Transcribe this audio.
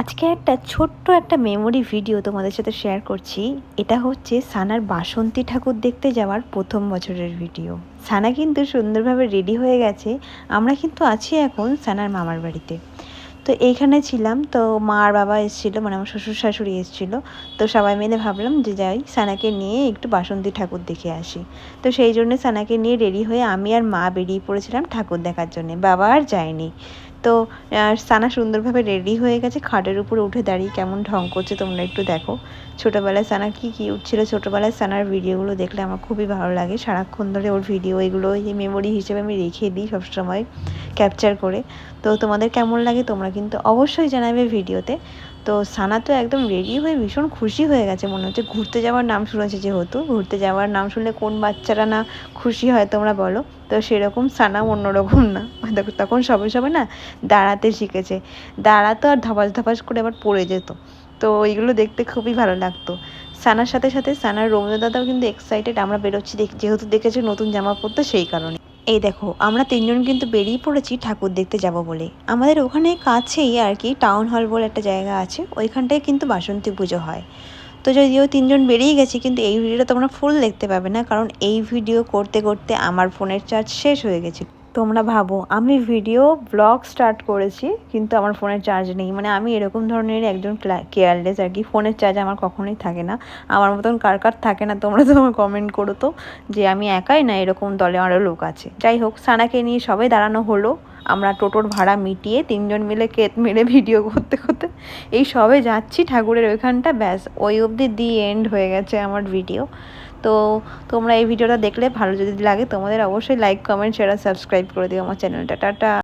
আজকে একটা ছোট্ট একটা মেমোরি ভিডিও তোমাদের সাথে শেয়ার করছি। এটা হচ্ছে সানার বাসন্তী ঠাকুর দেখতে যাওয়ার প্রথম বছরের ভিডিও সানা কিন্তু সুন্দরভাবে রেডি হয়ে গেছে। আমরা কিন্তু আছি এখন সানার মামার বাড়িতে। তো এইখানে ছিলাম। তো মা আর বাবা এসেছিল মানে আমার শ্বশুর শাশুড়ি এসেছিল। তো সবাই মিলে ভাবলাম যে যাই, সানাকে নিয়ে একটু বাসন্তী ঠাকুর দেখে আসি। তো সেই জন্য সানাকে নিয়ে রেডি হয়ে আমি আর মা বেরিয়ে পড়েছিলাম ঠাকুর দেখার জন্যে। বাবা আর যায়নি। তো সানা সুন্দরভাবে রেডি হয়ে গেছে। খাটের উপরে উঠে দাঁড়িয়ে কেমন ঢং করছে তোমরা একটু দেখো। ছোটোবেলায় সানা কি, কী উঠছিল? ছোটোবেলায় সানার ভিডিওগুলো দেখলে আমার খুবই ভালো লাগে। সারাক্ষণ ধরে ওর ভিডিও এগুলো এই মেমোরি হিসেবে আমি রেখে দিই সবসময় ক্যাপচার করে। তো তোমাদের কেমন লাগে তোমরা কিন্তু অবশ্যই জানাবে ভিডিওতে তো সানা তো একদম রেডি হয়ে ভীষণ খুশি হয়ে গেছে, মনে হচ্ছে ঘুরতে যাওয়ার নাম শুনেছে যেহেতু। ঘুরতে যাওয়ার নাম শুনলে কোন বাচ্চারা না খুশি হয় তোমরা বলো। তো সেরকম সানা অন্যরকম না। তখন সবে সবে না দাঁড়াতে শিখেছে। দাঁড়াতো আর ধপাস ধপাস করে আবার পড়ে যেত। তো এইগুলো দেখতে খুবই ভালো লাগতো। সানার সাথে সাথে সানার রবীন্দ্র দাদাও কিন্তু এক্সাইটেড আমরা বেরোচ্ছি দেখ- যেহেতু দেখেছে নতুন জামা পরতো সেই কারণে। এই দেখো, আমরা তিনজন কিন্তু বেরিয়ে পড়েছি ঠাকুর দেখতে যাব বলে। আমাদের ওখানে কাছেই আর কি টাউন হল বলে একটা জায়গা আছে, ওইখানটায় কিন্তু বাসন্তী পুজো হয়। তো যদিও তিনজন বেরিয়ে গেছি, কিন্তু এই ভিডিওটা তোমরা ফুল দেখতে পাবে না, কারণ এই ভিডিও করতে করতে আমার ফোনের চার্জ শেষ হয়ে গেছে তোমরা ভাবো। আমি ভিডিও ব্লগ স্টার্ট করেছি, কিন্তু আমার ফোনের চার্জ নেই। মানে আমি এরকম ধরনের একজন কেয়ারলেস আর কি। ফোনের চার্জ আমার কখনোই থাকে না। আমার মতন কার কার থাকে না, তোমরা তো আমার কমেন্ট করো তো, যে আমি একাই না এরকম দলে আরও লোক আছে। যাই হোক, সানাকে নিয়ে সবাই দাঁড়ানো হলো। আমরা টোটোর ভাড়া মিটিয়ে তিনজন মিলে কেত মেরে ভিডিও করতে করতে এই সবে যাচ্ছি ঠাকুরের ওইখানটা। ব্যাস, ওই অবধি দি এন্ড হয়ে গেছে আমার ভিডিও তো তোমরা এই ভিডিওটা দেখলে ভালো যদি লাগে তোমাদের অবশ্যই লাইক কমেন্ট শেয়ার সাবস্ক্রাইব করে দিও আমার চ্যানেলটা টাটা।